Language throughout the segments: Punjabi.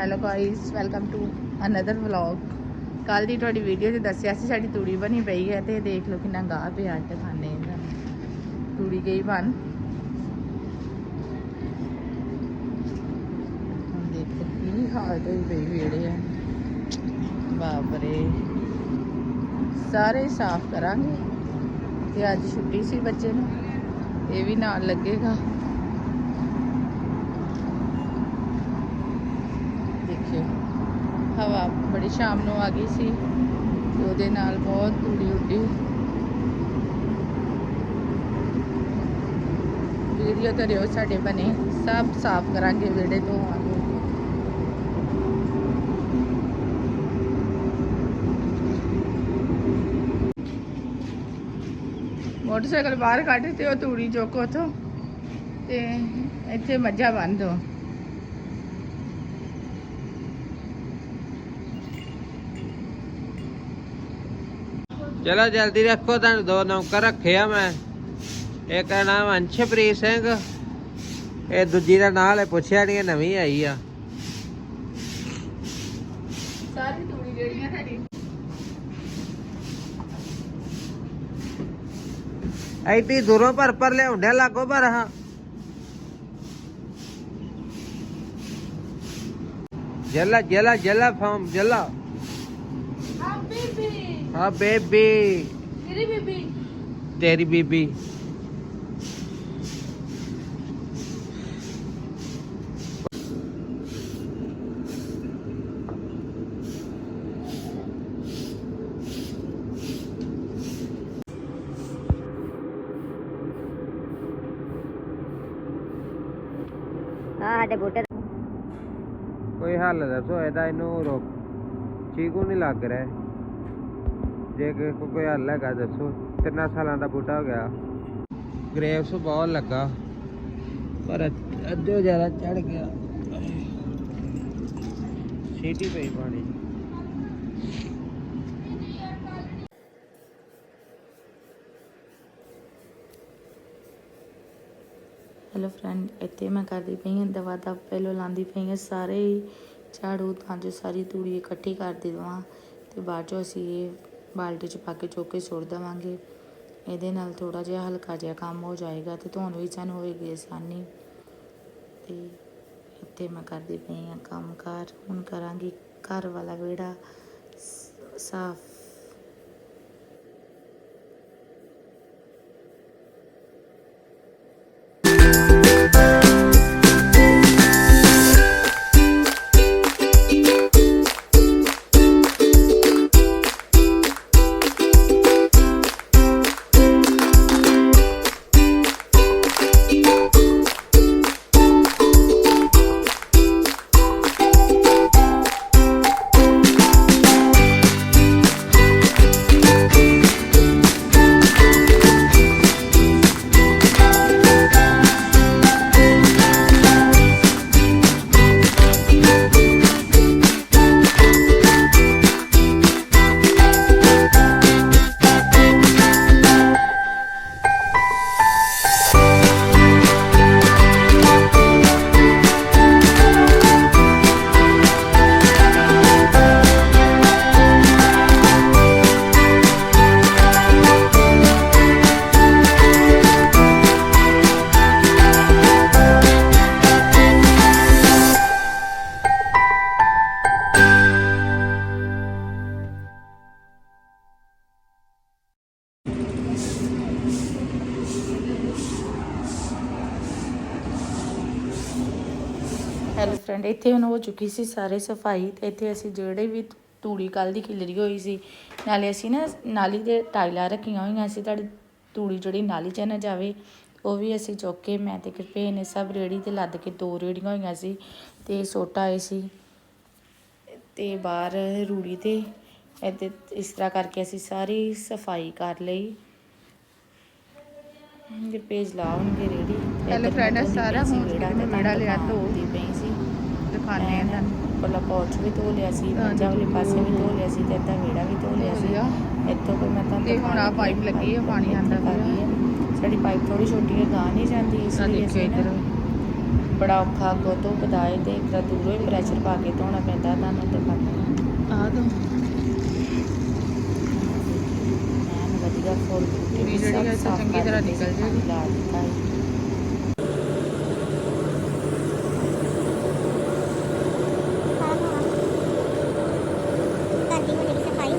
Hello guys welcome to another vlog ਕੱਲ ਦੀ ਤੁਹਾਡੀ ਵੀਡੀਓ 'ਚ ਦੱਸਿਆ ਸੀ ਸਾਡੀ ਤੂੜੀ ਬਣੀ ਪਈ ਹੈ ਤੇ ਦੇਖ ਲਓ ਕਿੰਨਾ ਗਾਹ ਪਿਆ ਅੱਜ ਖਾਣੇ ਇਹਦਾ। ਤੂੜੀ ਗਈ ਬਣ। ਹੁਣ ਦੇਖੋ ਕੀ ਹਾਲਤ ਹੋਈ ਪਈ ਵੇੜੇ ਆ। ਬਾਬਰੇ ਸਾਰੇ ਸਾਫ਼ ਕਰਾਂਗੇ। ਤੇ ਅੱਜ ਛੁੱਟੀ ਸੀ ਬੱਚੇ ਨੂੰ। ਇਹ ਵੀ ਨਾਲ ਲੱਗੇਗਾ। ਦੇਖਿਓ ਹਵਾ ਬੜੀ ਸ਼ਾਮ ਨੂੰ ਆ ਗਈ ਸੀ ਤੇ ਉਹਦੇ ਨਾਲ ਬਹੁਤ ਧੂੜੀ ਉੱਡੀ। ਵੀਡੀਓ ਤੇ ਕਰਿਓ ਸਾਡੇ ਬਣੇ, ਸਭ ਸਾਫ਼ ਕਰਾਂਗੇ ਵਿਹੜੇ ਤੋਂ ਆਗੇ ਮੋਟਰਸਾਈਕਲ ਬਾਹਰ ਕੱਢ ਤੇ ਉਹ ਧੂੜੀ ਚੁੱਕ ਉਥੋਂ ਤੇ ਇੱਥੇ ਮੱਝਾਂ ਬੰਨ ਦੋ। ਚਲੋ ਜਲਦੀ ਰੱਖੋ ਤੁਹਾਨੂੰ ਦੋ ਨੌਕਰ ਰੱਖੇ ਆ ਮੈਂ। ਇੱਕ ਦਾ ਨਾਮ ਅੰਸ਼ਪ੍ਰੀਤ ਸਿੰਘ। ਇਹ ਦੂਜੀ ਦਾ ਨਾਂ ਹਲੇ ਪੁੱਛਿਆ ਨਹੀਂ ਨਵੀਂ ਆਈ ਆ। ਸਾਰੀ ਤੂੜੀ ਜਿਹੜੀ ਆ ਸਾਡੀ। ਐਡੀ ਦੂਰੋਂ ਭਰ ਭਰ ਲਿਆਉਂਦਿਆ ਲਾਗੋ ਪਰ ਹਾਂ। ਜਲਾ ਜਲਾ ਜਲਾ ਫਾਰਮ ਜਲਾ। ਹਾਂ ਬੇਬੀ। ਮੇਰੀ ਬੀਬੀ। ਤੇਰੀ ਬੀਬੀ। ਹਾਂ ਸਾਡੇ ਬੂਟੇ ਕੋਈ ਹੱਲ ਦੱਸੋ ਇਹਦਾ ਇਹਨੂੰ ਰੋਕ ਚੀਕੂ ਨਹੀਂ ਲੱਗ ਰਿਹਾ। ਜੇ ਕਿ ਕੋ ਕੋਈ ਹੱਲ ਹੈਗਾ ਦੱਸੋ। ਤਿੰਨਾਂ ਸਾਲਾਂ ਦਾ ਬੂਟਾ ਹੋ ਗਿਆ? ਗ੍ਰੇਵਸ ਬਹੁਤ ਲੱਗਾ। ਪਰ ਅੱਧ- ਜ਼ਿਆਦਾ ਚੜ ਗਿਆ। ਸੀਟੀ ਪਈ ਪਾਣੀ। ਹੈਲੋ ਫਰੈਂਡ ਇੱਥੇ ਮੈਂ ਕਰਦੀ ਪਈ ਹਾਂ ਦਵਾ ਦਾ ਪਹਿਲੋਂ ਲਾਂਦੀ ਪਈ ਹਾਂ ਸਾਰੇ ਝਾੜੂ ਤਾਂ ਜੋ ਸਾਰੀ ਤੂੜੀ ਇਕੱਠੀ ਕਰ ਦੇਵਾਂ। ਤੇ ਬਾਅਦ ਚੋਂ ਅਸੀਂ ਇਹ ਬਾਲਟੀ 'ਚ ਪਾ ਕੇ ਚੁੱਕ ਕੇ ਸੁੱਟ ਦੇਵਾਂਗੇ। ਇਹਦੇ ਨਾਲ ਥੋੜਾ ਜਿਹਾ ਹਲਕਾ ਜਿਹਾ ਕੰਮ ਹੋ ਜਾਏਗਾ ਤੇ ਧੋਣ ਵੀ ਸਾਨੂੰ ਹੋਏਗੀ ਆਸਾਨੀ। ਤੇ ਇੱਥੇ ਮੈਂ ਕਰਦੀ ਪਈ ਹਾਂ ਕੰਮ ਕਾਰ। ਹੁਣ ਕਰਾਂਗੀ ਘਰ ਵਾਲਾ ਵਿਹੜਾ ਸ- ਸਾਫ਼। ਫਰੈਂਡ ਇੱਥੇ ਹੁਣ ਹੋ ਚੁੱਕੀ ਸੀ ਸਾਰੇ ਸਫ਼ਾਈ ਤੇ ਇੱਥੇ ਅਸੀਂ ਜਿਹੜੇ ਵੀ ਤੂੜੀ ਕੱਲ ਦੀ ਖਿਲਰੀ ਹੋਈ ਸੀ ਨਾਲੇ ਅਸੀਂ ਨਾ ਨਾਲੀ ਦੇ ਟਾਈਲਾਂ ਰੱਖੀਆਂ ਹੋਈਆਂ ਸੀ ਤੁਹਾਡੀ ਤੂੜੀ ਜਿਹੜੀ ਨਾਲੀ 'ਚ ਨਾ ਜਾਵੇ ਉਹ ਵੀ ਅਸੀਂ ਚੁੱਕ ਕੇ ਮੈਂ ਤੇ ਕਿਰਪੇ ਨੇ ਸਭ ਰੇੜੀ ਤੇ ਲੱਦ ਕੇ ਦੋ ਰੇੜੀਆਂ ਹੋਈਆਂ ਸੀ ਤੇ ਸੋਟਾ ਆਏ ਸੀ ਤੇ ਬਾਹਰ ਰੂੜੀ ਤੇ ਇੱਥੇ ਇਸ ਤਰ੍ਹਾਂ ਕਰਕੇ ਅਸੀਂ ਸਾਰੀ ਸਫ਼ਾਈ ਕਰ ਲਈ ਫਿਰ ਪੇਜ ਲਾਉਣਗੇ ਰੇੜੀ Hello friend, ਸਾਰਾ ਹੁਣ ਵਿਹੜਾ ਲਿਆ ਧੋ। ਦੀ ਪਈ ਦਿਖਾਣੇ ਆ ਤੁਹਾਨੂੰ ਪੱਲਾ ਪੌਚ ਵੀ ਧੋ ਲਿਆ ਸੀ ਮੱਝਾਂ ਵਾਲੇ ਪਾਸੇ ਵੀ ਧੋ ਲਿਆ ਸੀ ਤੇ ਅੱਧਾ ਵਿਹੜਾ ਵੀ ਧੋ ਲਿਆ ਸੀ। ਇੱਥੋਂ ਕੋਈ ਮੈਂ ਤੇ ਹੁਣ ਦਿਖਾਉਣ ਪਾਈਪ ਲੱਗੀ ਹੈ, ਪਾਣੀ ਆ ਗਈ ਹੈ। ਸਾਡੀ ਪਾਈਪ ਥੋੜੀ ਛੋਟੀ ਹੈ ਗਾਂ ਨਹੀਂ ਜਾਂਦੀ ਇਸ ਆ ਲਈ ਅਸੀਂ ਨਾ। ਇੱਧਰ ਬੜਾ ਔਖਾ ਅੱਗੋਂ ਤੋਂ ਬਦਾਏ ਤੇ ਇੱਕ ਤਾਂ ਦੂਰੋਂ ਹੀ ਪ੍ਰੈਸ਼ਰ ਪਾ ਕੇ ਧੋਣਾ ਪੈਂਦਾ ਤੁਹਾਨੂੰ ਦਿਖਾਉਂਦੇ ਆ ਦੋ। ਵਧੀਆ ਫੁੱਲ ਬੂਟੇ ਵੀ ਜਿਹੜੀ ਹੈ ਤਾਂ ਚੰਗੀ ਤਰ੍ਹਾਂ ਨਿਕਲ ਜਾਏਗੀ। ਲਾ ਦਿੱਤਾ ਹੈ ਘਰ ਦੀ ਹੋਣੀ ਸਫ਼ਾਈ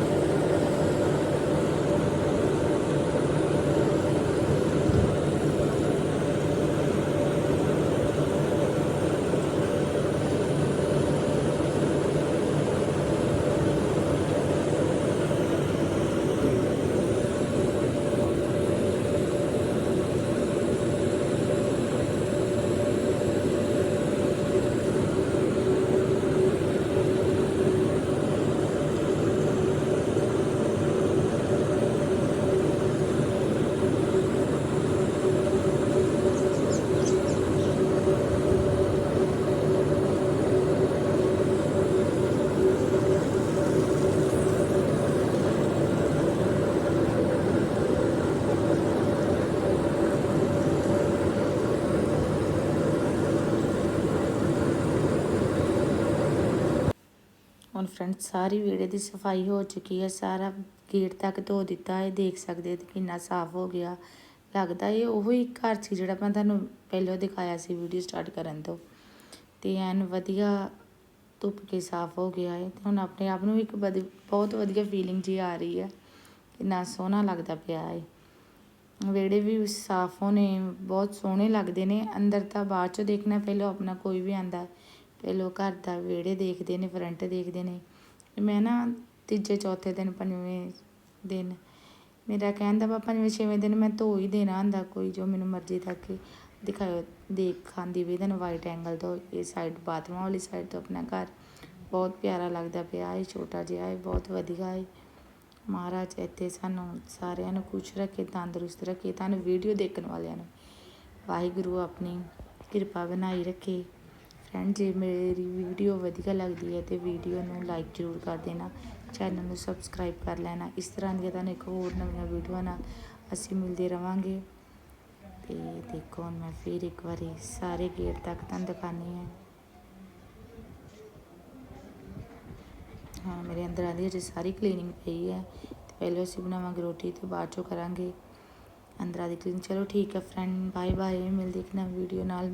ਹੁਣ ਫਰੈਂਡ, ਸਾਰੀ ਵਿਹੜੇ ਦੀ ਸਫ਼ਾਈ ਹੋ ਚੁੱਕੀ ਹੈ, ਸਾਰਾ ਗੇਟ ਤੱਕ ਧੋ ਦਿੱਤਾ ਹੈ ਦੇਖ ਸਕਦੇ ਹੋ ਕਿੰਨਾ ਸਾਫ਼ ਹੋ ਗਿਆ। ਲੱਗਦਾ ਇਹ ਉਹ ਹੀ ਘਰ ਸੀ ਜਿਹੜਾ ਮੈਂ ਤੁਹਾਨੂੰ ਪਹਿਲਾਂ ਦਿਖਾਇਆ ਸੀ ਵੀਡੀਓ ਸਟਾਰਟ ਕਰਨ ਤੋਂ। ਤੇ ਐਨ ਵਧੀਆ ਧੁੱਪ ਕੇ ਸਾਫ਼ ਹੋ ਗਿਆ ਹੈ ਤੇ ਹੁਣ ਆਪਣੇ ਆਪ ਨੂੰ ਇੱਕ ਵਧ- ਬਹੁਤ ਵਧੀਆ ਫੀਲਿੰਗ ਜੀ ਆ ਰਹੀ ਹੈ। ਕਿੰਨਾ ਸੋਹਣਾ ਲੱਗਦਾ ਪਿਆ ਹੈ ਵਿਹੜੇ ਵੀ ਸਾਫ਼ ਹੋਣੇ, ਬਹੁਤ ਸੋਹਣੇ ਲੱਗਦੇ ਨੇ, ਅੰਦਰ ਤਾਂ ਬਾਅਦ 'ਚੋਂ ਦੇਖਣਾ, ਪਹਿਲਾਂ ਆਪਣਾ ਕੋਈ ਵੀ ਆਂਦਾ ਪਹਿਲਾਂ ਘਰ ਦਾ ਵਿਹੜੇ ਦੇਖਦੇ ਨੇ ਫਰੰਟ ਦੇਖਦੇ ਨੇ। ਮੈਂ ਨਾ ਤੀਜੇ, ਚੌਥੇ ਦਿਨ, ਪੰਜਵੇਂ ਦਿਨ ਮੇਰਾ ਕਹਿਣ ਦਾ ਵਾ, ਪੰਜਵੇਂ, ਛੇਵੇਂ ਦਿਨ ਮੈਂ ਧੋ ਹੀ ਦੇਣਾ ਹੁੰਦਾ ਕੋਈ, ਜੋ ਮੈਨੂੰ ਮਰਜ਼ੀ ਤੱਕ ਦਿਖਾਓ ਦੇਖ, ਖਾਂਦੀ ਵੀ ਦਿਨ ਵਾਈਟ ਐਂਗਲ ਤੋਂ, ਇਹ ਸਾਈਡ ਬਾਥਰੂਮ ਵਾਲੀ ਸਾਈਡ ਤੋਂ ਆਪਣਾ ਘਰ। ਬਹੁਤ ਪਿਆਰਾ ਲੱਗਦਾ ਪਿਆ ਹੈ ਛੋਟਾ ਜਿਹਾ ਹੈ ਬਹੁਤ ਵਧੀਆ ਹੈ ਮਹਾਰਾਜ ਇੱਥੇ ਸਾਨੂੰ ਸਾਰਿਆਂ ਨੂੰ ਖੁਸ਼ ਰੱਖੇ, ਤੰਦਰੁਸਤ ਰੱਖੇ, ਤੁਹਾਨੂੰ ਵੀਡੀਓ ਦੇਖਣ ਵਾਲਿਆਂ ਨੂੰ। ਵਾਹਿਗੁਰੂ ਆਪਣੀ ਕਿਰਪਾ ਬਣਾਈ ਰੱਖੇ। ਫਰੈਂਡ, ਜੇ ਮੇਰੀ ਵੀਡੀਓ ਵਧੀਆ ਲੱਗਦੀ ਹੈ ਤੇ ਵੀਡੀਓ ਨੂੰ ਲਾਈਕ ਜ਼ਰੂਰ ਕਰ ਦੇਣਾ। ਚੈਨਲ ਨੂੰ ਸਬਸਕ੍ਰਾਈਬ ਕਰ ਲੈਣਾ। ਇਸ ਤਰ੍ਹਾਂ ਦੀਆਂ ਤੁਹਾਨੂੰ ਇੱਕ ਹੋਰ ਨਵੀਆਂ ਵੀਡੀਓ ਨਾਲ ਅਸੀਂ ਮਿਲਦੇ ਰਵਾਂਗੇ। ਤੇ ਦੇਖੋ, ਹੁਣ ਮੈਂ ਫਿਰ ਇੱਕ ਵਾਰੀ ਸਾਰੇ ਗੇਟ ਤੱਕ ਤੁਹਾਨੂੰ ਦਿਖਾਉਂਦੀ ਹਾਂ। ਹਾਂ, ਮੇਰੇ ਅੰਦਰ ਆਂਦੀ ਹਜੇ ਸਾਰੀ ਕਲੀਨਿੰਗ ਪਈ ਹੈ। ਤੇ ਪਹਿਲਾਂ ਅਸੀਂ ਬਣਾਵਾਂਗੇ ਰੋਟੀ ਤੇ ਬਾਅਦ ਚੋਂ ਕਰਾਂਗੇ। ਅੰਦਰਾਂ ਦੀ ਕਲੀਨ ਚਲੋ ਠੀਕ ਹੈ ਫਰੈਂਡ ਬਾਏ ਬਾਏ ਮਿਲਦੇ ਇੱਕ ਨਵੀਂ ਵੀਡੀਓ ਨਾਲ।